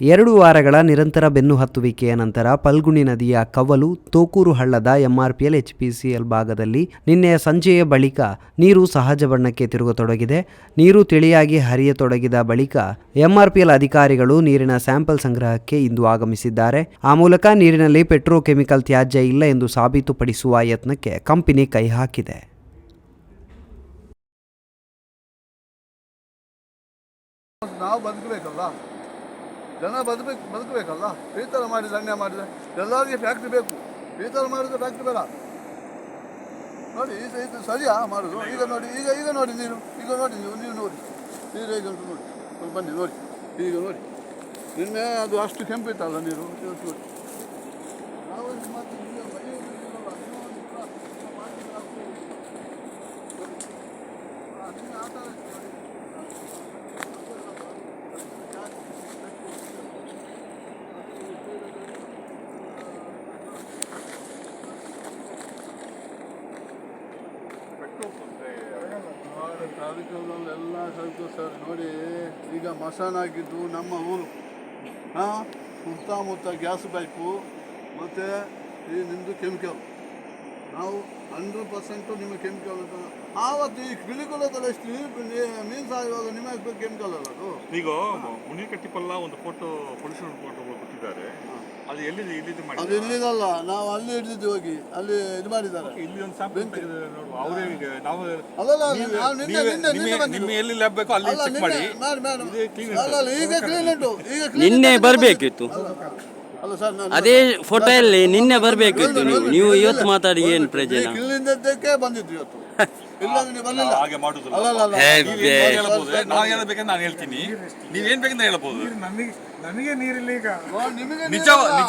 ಎರಡು ವಾರಗಳ ನಿರಂತರ ಬೆನ್ನು ಹತ್ತುವಿಕೆಯ ನಂತರ ಪಲ್ಗುಣಿ ನದಿಯ ಕವಲು ತೋಕೂರು ಹಳ್ಳದ ಎಂಆರ್ಪಿಎಲ್ ಎಚ್ಪಿಸಿಎಲ್ ಭಾಗದಲ್ಲಿ ನಿನ್ನೆ ಸಂಜೆಯ ಬಳಿಕ ನೀರು ಸಹಜ ಬಣ್ಣಕ್ಕೆ ತಿರುಗತೊಡಗಿದೆ. ನೀರು ತಿಳಿಯಾಗಿ ಹರಿಯತೊಡಗಿದ ಬಳಿಕ ಎಂಆರ್ಪಿಎಲ್ ಅಧಿಕಾರಿಗಳು ನೀರಿನ ಸ್ಯಾಂಪಲ್ ಸಂಗ್ರಹಕ್ಕೆ ಇಂದು ಆಗಮಿಸಿದ್ದಾರೆ. ಆ ಮೂಲಕ ನೀರಿನಲ್ಲಿ ಪೆಟ್ರೋಕೆಮಿಕಲ್ ತ್ಯಾಜ್ಯ ಇಲ್ಲ ಎಂದು ಸಾಬೀತುಪಡಿಸುವ ಯತ್ನಕ್ಕೆ ಕಂಪನಿ ಕೈ ಹಾಕಿದೆ. ಜನ ಬದುಕಬೇಕು ಬದುಕಬೇಕಲ್ಲ? ಈ ಥರ ಮಾಡಿದ ಅನ್ಯಾಯ ಮಾಡಿದ್ರೆ ಎಲ್ಲರಿಗೆ ಫ್ಯಾಕ್ಟ್ರಿ ಬೇಕು. ಈ ಥರ ಮಾಡಿದ್ರೆ ಫ್ಯಾಕ್ಟ್ರಿ ಬೇಡ. ನೋಡಿ, ಈಗ ಇದು ಸರಿಯಾ ಮಾಡೋದು? ಈಗ ನೋಡಿ, ಈಗ ಈಗ ನೋಡಿ ನೀರು ಈಗ ನೋಡಿ ನೀವು ನೀವು ನೋಡಿ. ನೀರು ಹೇಗೆ ಉಂಟು ನೋಡಿ. ಬನ್ನಿ, ನೋಡಿ. ಈಗ ನೋಡಿ. ನಿನ್ನೆ ಅದು ಅಷ್ಟು ಕೆಂಪಿತ್ತಲ್ಲ ನೀರು? ಇವತ್ತು ನೋಡಿ. ನಾವು ಇದು ಮತ್ತೆ ಈಗ ಬೈಯೋದು ಇಲ್ಲಲ್ಲ, ನೀವು ಒಂದು ಕೂಡ ಮಾಡಿದ್ರೆ ಆಗ್ತದೆ. ಆ, ನಿನ್ನೆ ಆ ಥರ ಇತ್ತು ನೋಡಿ. ಎಲ್ಲ ಸ್ವಲ್ಪ ಸರ್ ನೋಡಿ ಈಗ ಮಸಾನ ಆಗಿದ್ದು ನಮ್ಮ ಊರು. ಹಾಂ ಸುತ್ತಮುತ್ತ ಗ್ಯಾಸ್ ಬೈಕು ಮತ್ತು ಈ ನಿಮ್ಮದು ಕೆಮಿಕಲ್. ನಾವು ಹಂಡ್ರೆಡ್ ಪರ್ಸೆಂಟು ನಿಮ್ಮ ಕೆಮಿಕಲ್ ಅಂತ ಆವತ್ತು ಈ ಕಿಳಿಗುಳದಲ್ಲಿ ಎಷ್ಟು ಮೀನು ಸಾಯುವಾಗ ನಿಮಗೆ ಕೆಮಿಕಲ್ ಅಲ್ಲ ಅದು? ಈಗ ಮುನಿ ಕಟ್ಟಿಪಲ್ಲ ಒಂದು ಫೋಟೋ ಪೊಲ್ಯೂಷನ್ ಫೋಟೋ ಕೊಟ್ಟಿದ್ದಾರೆ ಅದು ಎಲ್ಲಿದೆ ಇಲ್ಲಿದೆ ಅದು ಮಾಡಿ ಇಲ್ಲಿದಲ್ಲ ನಾವು ಅಲ್ಲಿ ಹಿಡಿದಿದ್ದು ಹೋಗಿ ಅಲ್ಲಿ ಇದು ಮಾಡಿದ್ದಾರೆ. ಇಲ್ಲಿ ಒಂದು ಸ್ಯಾಂಪಲ್ ತೆಗೆದು ನೋಡುವ. ಅವರೇ ನಾವು ಅಲ್ಲಲ್ಲ ನೀವೇ- ನಾವು ನಿನ್ನೆ ಬರ್ಬೇಕಿತ್ತು ನಿನ್ನೆ ನಿನ್ನೆ ನಿಮ್ಮೆ- ಬಂದಿದ್ದು. ನಿಮ್ಮ ಎಲ್ಲಿ ಲ್ಯಾಬ್ ಬೇಕೋ ಅಲ್ಲಿ ಅಲ್ಲ, ಚೆಕ್ ನಿನ್ನೆ- ಮಾಡಿ. ಮಾಡಿ, ಮಾಡಿ. ಇದು clean ಅಲ್ಲ, ಅಲ್ಲ, ಈಗ ಕ್ಲೀನ್ ಉಂಟು. ಈಗ clean ನಿನ್ನೆ ಉಂಟು. ಬರಬೇಕಿತ್ತು. ಅಲ್ಲ ಸರ್ ನಾನು ಅದೇ ಫೋಟೋ ಅಲ್ಲಿ ನಿನ್ನೆ ಬರ್ಬೇಕಿತ್ತು ನೀವು ನೀವು ಇವತ್ತು ಮಾತಾಡಿ ಏನು ಪ್ರಯೋಜನ? ಇಲ್ಲಿಂದದ್ದಕ್ಕೆ ಬಂದಿದ್ದು ಇವತ್ತು. ಹಾಗೆ ಮಾಡುದು ನಾನು ಹೇಳ್ಬೇಕಂದ್ರೆ ನಾನು ಹೇಳ್ತೀನಿ. ನೀವೇನ್ ಬೇಕಂತ ಹೇಳ್ಬೋದು. ನಮಗೆ ನಮಗೆ ನೀರಿಲ್ಲ ಈಗ. ನಿಜ